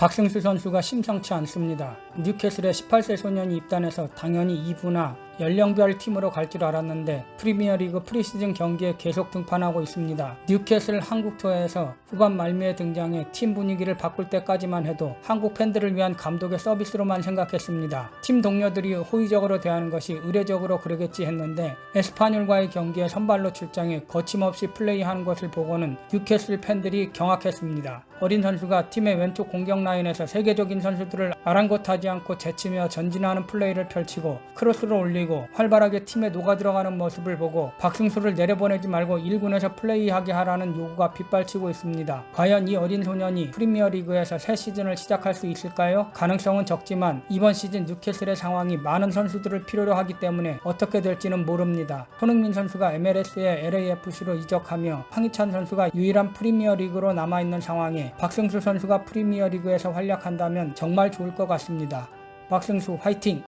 박승수 선수가 심상치 않습니다. 뉴캐슬에 18세 소년이 입단해서 당연히 2부나 연령별 팀으로 갈 줄 알았는데 프리미어리그 프리시즌 경기에 계속 등판하고 있습니다. 뉴캐슬 한국 투어에서 후반 말미에 등장해 팀 분위기를 바꿀 때까지만 해도 한국 팬들을 위한 감독의 서비스로만 생각했습니다. 팀 동료들이 호의적으로 대하는 것이 의례적으로 그러겠지 했는데 에스파뇰과의 경기에 선발로 출장해 거침없이 플레이하는 것을 보고는 뉴캐슬 팬들이 경악했습니다. 어린 선수가 팀의 왼쪽 공격 라인에서 세계적인 선수들을 아랑곳하지 않고 제치며 전진하는 플레이를 펼치고 크로스를 올리 고 활발하게 팀에 녹아들어가는 모습을 보고 박승수를 내려보내지 말고 1군에서 플레이하게 하라는 요구가 빗발치고 있습니다. 과연 이 어린 소년이 프리미어리그에서 새 시즌을 시작할 수 있을까요? 가능성은 적지만 이번 시즌 뉴캐슬의 상황이 많은 선수들을 필요로 하기 때문에 어떻게 될지는 모릅니다. 손흥민 선수가 MLS의 LAFC로 이적하며 황희찬 선수가 유일한 프리미어리그로 남아있는 상황에 박승수 선수가 프리미어리그에서 활약한다면 정말 좋을 것 같습니다. 박승수 화이팅!